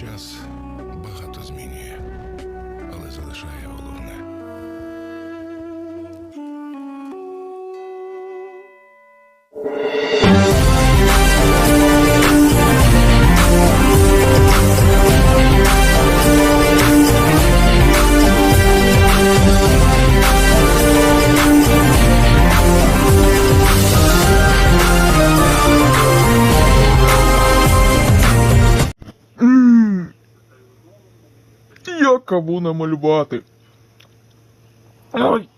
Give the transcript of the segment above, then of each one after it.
Час багато змінює, але залишає головне. Каву намалювати? Ой.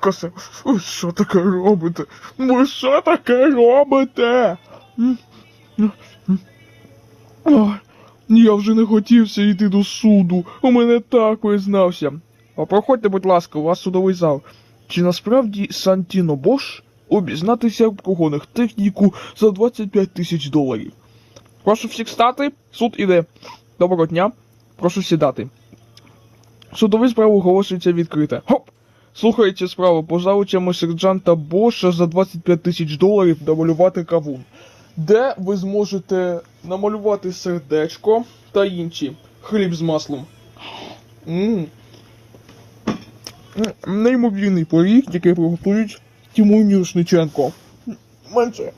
Косе, ви що таке робите? Ви що таке робите? Ой, я вже не хотівся йти до суду. У мене так визнався. А проходьте, будь ласка, у вас судовий зал. Чи насправді Сантіно Бош обізнатися в погонах техніку за 25 тисяч доларів? Прошу всіх стати, суд іде. Доброго дня. Прошу сідати. Судові справи оголошується відкрите. Хоп! Слухається справа по залучами сержанта Боша за 25 тисяч доларів намалювати кавун, де ви зможете намалювати сердечко та інші хліб з маслом. Неймовірний поріг, який приготують Тимур Мірошниченко. Менше.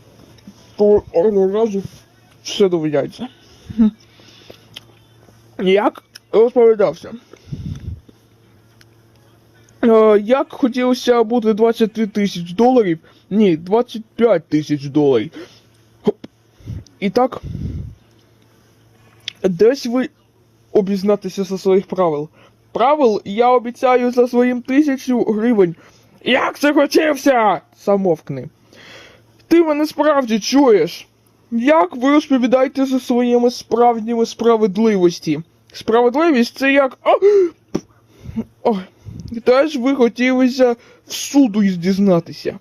То одного разу все доведеться. Як розповідався. Е, як хотілося бути 23 тисяч доларів? Ні, 25 тисяч доларів. І так. Десь ви обізнатися за своїх правил. Правил я обіцяю за своїм тисячу гривень. Як це хотівся? Замовкни. Ти мене справді чуєш? Як ви розповідаєте за своїми справжніми справедливості? Справедливість це як. О! Ой, теж ви хотілося в суду із дізнатися.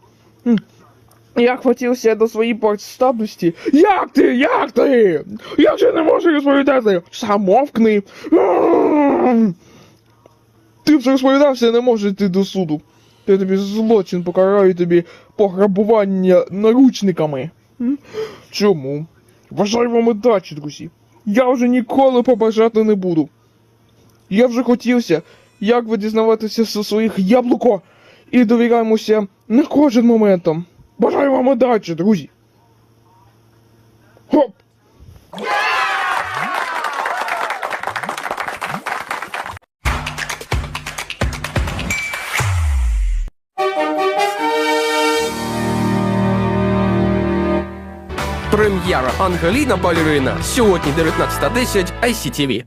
Як хотівся до своєї подстабності. Як ти? Як ти? Як же не можу розповідати? Самовкни. Ти вже розповідався, не можеш йти до суду. Я тобі злочин покараю тобі пограбування наручниками. Чому? Бажаю вам удачі, друзі. Я вже ніколи побажати не буду. Я вже хотівся, як ви дізнаватися зі своїх яблуко і довіряємося не кожен моментом. Бажаю вам удачі, друзі. Прем'єра Ангеліна Балерина. Сьогодні 19.10 ICTV.